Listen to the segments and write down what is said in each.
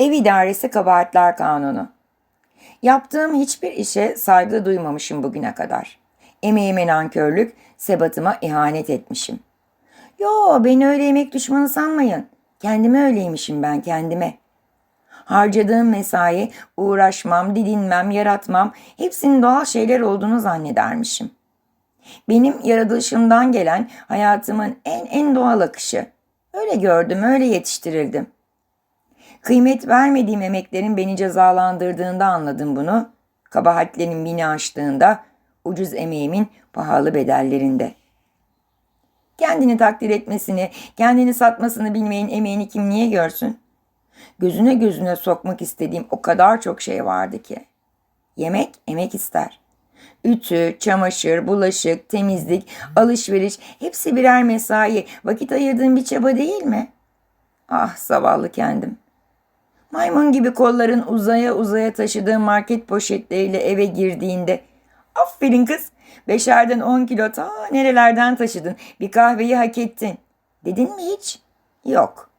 Ev idaresi kabahatler kanunu. Yaptığım hiçbir işe saygı duymamışım bugüne kadar. Emeğime nankörlük, sebatıma ihanet etmişim. Yo beni öyle emek düşmanı sanmayın. Kendime öyleymişim ben kendime. Harcadığım mesai, uğraşmam, didinmem, yaratmam hepsinin doğal şeyler olduğunu zannedermişim. Benim yaratılışımdan gelen hayatımın en en doğal akışı. Öyle gördüm, öyle yetiştirildim. Kıymet vermediğim emeklerin beni cezalandırdığında anladım bunu. Kabahatlerin beni aştığında, ucuz emeğimin pahalı bedellerinde. Kendini takdir etmesini, kendini satmasını bilmeyin emeğini kim niye görsün? Gözüne gözüne sokmak istediğim o kadar çok şey vardı ki. Yemek emek ister. Ütü, çamaşır, bulaşık, temizlik, alışveriş hepsi birer mesai. Vakit ayırdığım bir çaba değil mi? Ah zavallı kendim. Maymun gibi kolların uzaya uzaya taşıdığı market poşetleriyle eve girdiğinde aferin kız beşerden on kilo ta nerelerden taşıdın bir kahveyi hak ettin dedin mi hiç? Yok.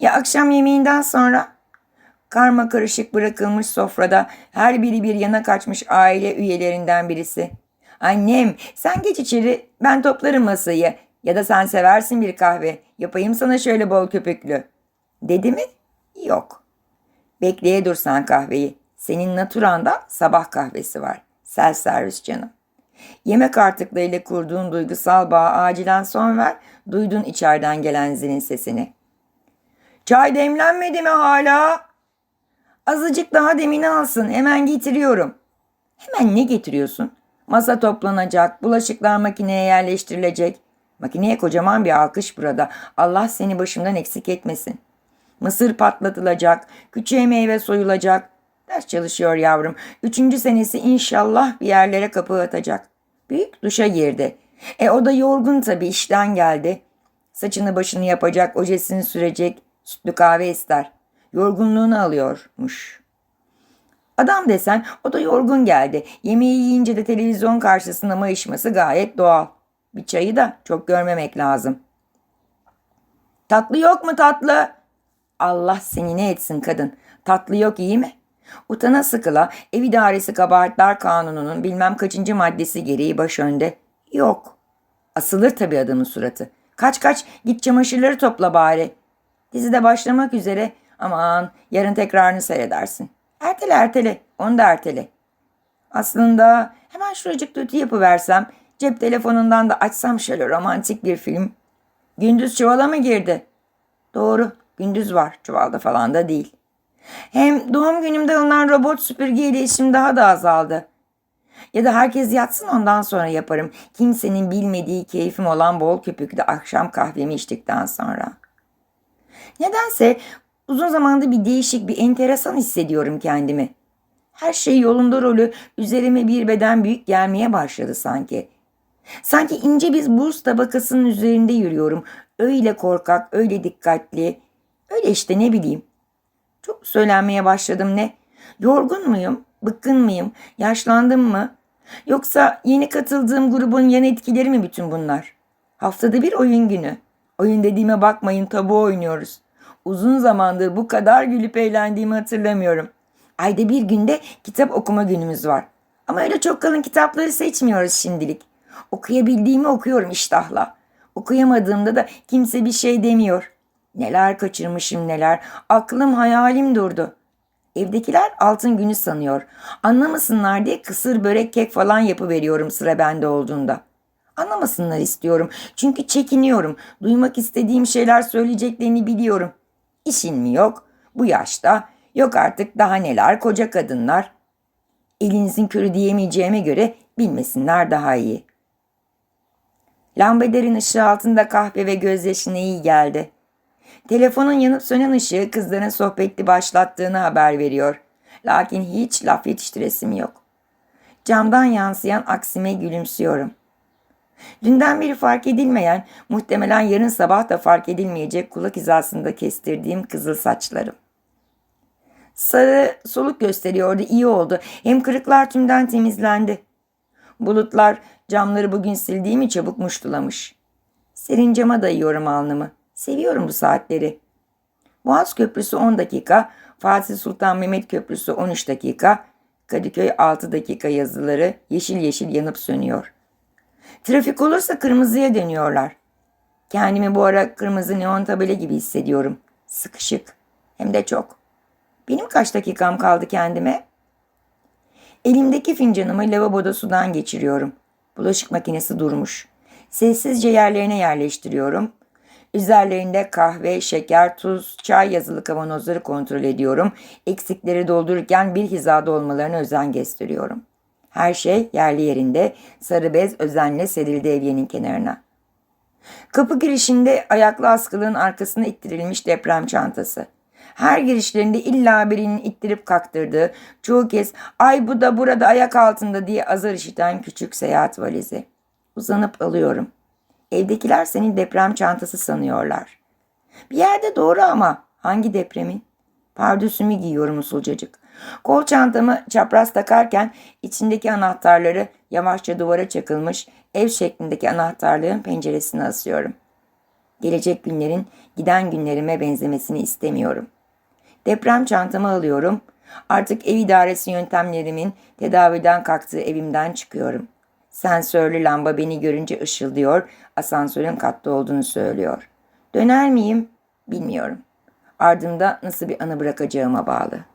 Ya akşam yemeğinden sonra karma karışık bırakılmış sofrada her biri bir yana kaçmış aile üyelerinden birisi. Annem sen geç içeri ben toplarım masayı ya da sen seversin bir kahve yapayım sana şöyle bol köpüklü. Dedi mi? Yok. Bekleye dursan kahveyi. Senin naturanda sabah kahvesi var. Sel servis canım. Yemek artıklarıyla kurduğun duygusal bağa acilen son ver. Duydun içeriden gelen zilin sesini. Çay demlenmedi mi hala? Azıcık daha demini alsın. Hemen getiriyorum. Hemen ne getiriyorsun? Masa toplanacak, bulaşıklar makineye yerleştirilecek. Makineye kocaman bir alkış burada. Allah seni başımdan eksik etmesin. Mısır patlatılacak, küçüğe meyve soyulacak. Ders çalışıyor yavrum. Üçüncü senesi inşallah bir yerlere kapı atacak. Büyük duşa girdi. E o da yorgun tabii işten geldi. Saçını başını yapacak, ojesini sürecek. Sütlü kahve ister. Yorgunluğunu alıyormuş. Adam desen o da yorgun geldi. Yemeği yiyince de televizyon karşısında mayışması gayet doğal. Bir çayı da çok görmemek lazım. Tatlı yok mu tatlı? Allah seni ne etsin kadın. Tatlı yok iyi mi? Utana sıkıla ev idaresi kabahatler kanununun bilmem kaçıncı maddesi gereği baş önde. Yok. Asılır tabii adamın suratı. Kaç kaç git çamaşırları topla bari. Dizi de başlamak üzere. Aman yarın tekrarını seyredersin. Ertele ertele onu da ertele. Aslında hemen şuracıkta ütü yapıversem cep telefonundan da açsam şöyle romantik bir film. Gündüz çuvala mı girdi? Doğru gündüz var çuvalda falan da değil. Hem doğum günümde alınan robot süpürgeyle işim daha da azaldı. Ya da herkes yatsın ondan sonra yaparım. Kimsenin bilmediği keyfim olan bol köpüklü akşam kahvemi içtikten sonra. Nedense uzun zamandır bir değişik, bir enteresan hissediyorum kendimi. Her şey yolunda rolü üzerime bir beden büyük gelmeye başladı sanki. Sanki ince bir buz tabakasının üzerinde yürüyorum. Öyle korkak, öyle dikkatli. Öyle işte ne bileyim. Çok söylenmeye başladım ne? Yorgun muyum? Bıkkın mıyım? Yaşlandım mı? Yoksa yeni katıldığım grubun yan etkileri mi bütün bunlar? Haftada bir oyun günü. Oyun dediğime bakmayın tabu oynuyoruz. Uzun zamandır bu kadar gülüp eğlendiğimi hatırlamıyorum. Ayda bir günde kitap okuma günümüz var. Ama öyle çok kalın kitapları seçmiyoruz şimdilik. Okuyabildiğimi okuyorum iştahla. Okuyamadığımda da kimse bir şey demiyor. Neler kaçırmışım neler. Aklım hayalim durdu. Evdekiler altın günü sanıyor. Anlamasınlar diye kısır börek kek falan yapıveriyorum sıra bende olduğunda. Anlamasınlar istiyorum. Çünkü çekiniyorum. Duymak istediğim şeyler söyleyeceklerini biliyorum. İşin mi yok? Bu yaşta. Yok artık daha neler koca kadınlar. Elinizin körü diyemeyeceğime göre bilmesinler daha iyi. Lambaderin ışığı altında kahve ve gözyaşına iyi geldi. Telefonun yanıp sönen ışığı kızların sohbetli başlattığını haber veriyor. Lakin hiç laf yetiştiresim yok. Camdan yansıyan aksime gülümsüyorum. Dünden beri fark edilmeyen, muhtemelen yarın sabah da fark edilmeyecek kulak hizasında kestirdiğim kızıl saçlarım. Sarı soluk gösteriyordu, iyi oldu. Hem kırıklar tümden temizlendi. Bulutlar camları bugün sildiğimi çabuk muştulamış. Serin cama dayıyorum alnımı. Seviyorum bu saatleri. Boğaz Köprüsü 10 dakika, Fatih Sultan Mehmet Köprüsü 13 dakika, Kadıköy 6 dakika yazıları yeşil yeşil yanıp sönüyor. Trafik olursa kırmızıya dönüyorlar. Kendimi bu ara kırmızı neon tabela gibi hissediyorum. Sıkışık. Hem de çok. Benim kaç dakikam kaldı kendime? Elimdeki fincanımı lavaboda sudan geçiriyorum. Bulaşık makinesi durmuş. Sessizce yerlerine yerleştiriyorum. Üzerlerinde kahve, şeker, tuz, çay yazılı kavanozları kontrol ediyorum. Eksikleri doldururken bir hizada olmalarına özen gösteriyorum. Her şey yerli yerinde sarı bez özenle serildi evyenin kenarına. Kapı girişinde ayaklı askılığın arkasına ittirilmiş deprem çantası. Her girişlerinde illa birinin ittirip kaktırdığı, çoğu kez ay bu da burada ayak altında diye azar işiten küçük seyahat valizi. Uzanıp alıyorum. Evdekiler senin deprem çantası sanıyorlar. Bir yerde doğru ama hangi depremin? Pardüsümü giyiyorum usulcacık. Kol çantamı çapraz takarken içindeki anahtarları yavaşça duvara çakılmış ev şeklindeki anahtarlığın penceresine asıyorum. Gelecek günlerin giden günlerime benzemesini istemiyorum. Deprem çantamı alıyorum. Artık ev idaresi yöntemlerimin tedaviden kalktığı evimden çıkıyorum. Sensörlü lamba beni görünce ışıldıyor, asansörün katta olduğunu söylüyor. Döner miyim? Bilmiyorum. Ardımda nasıl bir anı bırakacağıma bağlı.''